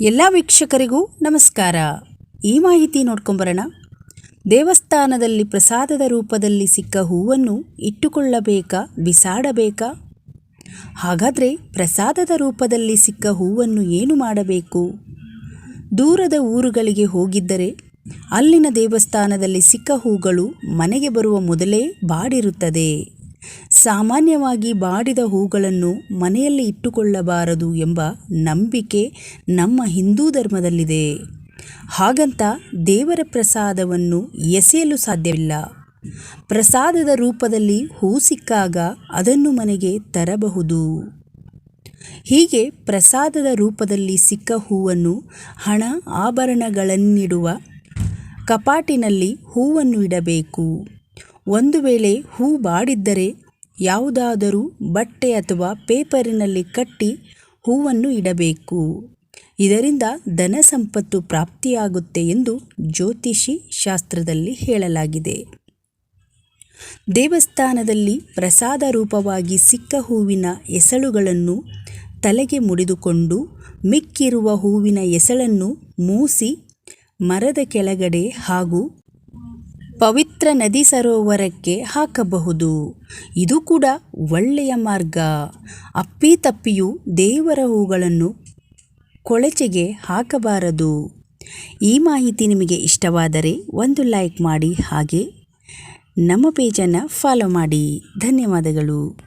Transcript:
ಎಲ್ಲ ವೀಕ್ಷಕರಿಗೂ ನಮಸ್ಕಾರ. ಈ ಮಾಹಿತಿ ನೋಡ್ಕೊಂಬರೋಣ. ದೇವಸ್ಥಾನದಲ್ಲಿ ಪ್ರಸಾದದ ರೂಪದಲ್ಲಿ ಸಿಕ್ಕ ಹೂವನ್ನು ಇಟ್ಟುಕೊಳ್ಳಬೇಕಾ, ಬಿಸಾಡಬೇಕಾ? ಹಾಗಾದರೆ ಪ್ರಸಾದದ ರೂಪದಲ್ಲಿ ಸಿಕ್ಕ ಹೂವನ್ನು ಏನು ಮಾಡಬೇಕು? ದೂರದ ಊರುಗಳಿಗೆ ಹೋಗಿದ್ದರೆ ಅಲ್ಲಿನ ದೇವಸ್ಥಾನದಲ್ಲಿ ಸಿಕ್ಕ ಹೂಗಳು ಮನೆಗೆ ಬರುವ ಮೊದಲೇ ಬಾಡಿರುತ್ತದೆ. ಸಾಮಾನ್ಯವಾಗಿ ಬಾಡಿದ ಹೂಗಳನ್ನು ಮನೆಯಲ್ಲಿ ಇಟ್ಟುಕೊಳ್ಳಬಾರದು ಎಂಬ ನಂಬಿಕೆ ನಮ್ಮ ಹಿಂದೂ ಧರ್ಮದಲ್ಲಿದೆ. ಹಾಗಂತ ದೇವರ ಪ್ರಸಾದವನ್ನು ಎಸೆಯಲು ಸಾಧ್ಯವಿಲ್ಲ. ಪ್ರಸಾದದ ರೂಪದಲ್ಲಿ ಹೂ ಸಿಕ್ಕಾಗ ಅದನ್ನು ಮನೆಗೆ ತರಬಹುದು. ಹೀಗೆ ಪ್ರಸಾದದ ರೂಪದಲ್ಲಿ ಸಿಕ್ಕ ಹೂವನ್ನು ಹಣ ಆಭರಣಗಳನ್ನಿಡುವ ಕಪಾಟಿನಲ್ಲಿ ಹೂವನ್ನು ಇಡಬೇಕು. ಒಂದು ವೇಳೆ ಹೂ ಬಾಡಿದ್ದರೆ ಯಾವುದಾದರೂ ಬಟ್ಟೆ ಅಥವಾ ಪೇಪರಿನಲ್ಲಿ ಕಟ್ಟಿ ಹೂವನ್ನು ಇಡಬೇಕು. ಇದರಿಂದ ಧನ ಸಂಪತ್ತು ಪ್ರಾಪ್ತಿಯಾಗುತ್ತೆ ಎಂದು ಜ್ಯೋತಿಷಿ ಶಾಸ್ತ್ರದಲ್ಲಿ ಹೇಳಲಾಗಿದೆ. ದೇವಸ್ಥಾನದಲ್ಲಿ ಪ್ರಸಾದ ರೂಪವಾಗಿ ಸಿಕ್ಕ ಹೂವಿನ ಎಸಳುಗಳನ್ನು ತಲೆಗೆ ಮುಡಿದುಕೊಂಡು ಮಿಕ್ಕಿರುವ ಹೂವಿನ ಎಸಳನ್ನು ಮೂಸಿ ಮರದ ಕೆಳಗಡೆ ಹಾಗೂ ಪವಿತ್ರ ನದಿ ಸರೋವರಕ್ಕೆ ಹಾಕಬಹುದು. ಇದು ಕೂಡ ಒಳ್ಳೆಯ ಮಾರ್ಗ. ಅಪ್ಪಿತಪ್ಪಿಯೂ ದೇವರ ಹೂಗಳನ್ನು ಕೊಳಚೆಗೆ ಹಾಕಬಾರದು. ಈ ಮಾಹಿತಿ ನಿಮಗೆ ಇಷ್ಟವಾದರೆ ಒಂದು ಲೈಕ್ ಮಾಡಿ ಹಾಗೆ ನಮ್ಮ ಪೇಜನ್ನು ಫಾಲೋ ಮಾಡಿ. ಧನ್ಯವಾದಗಳು.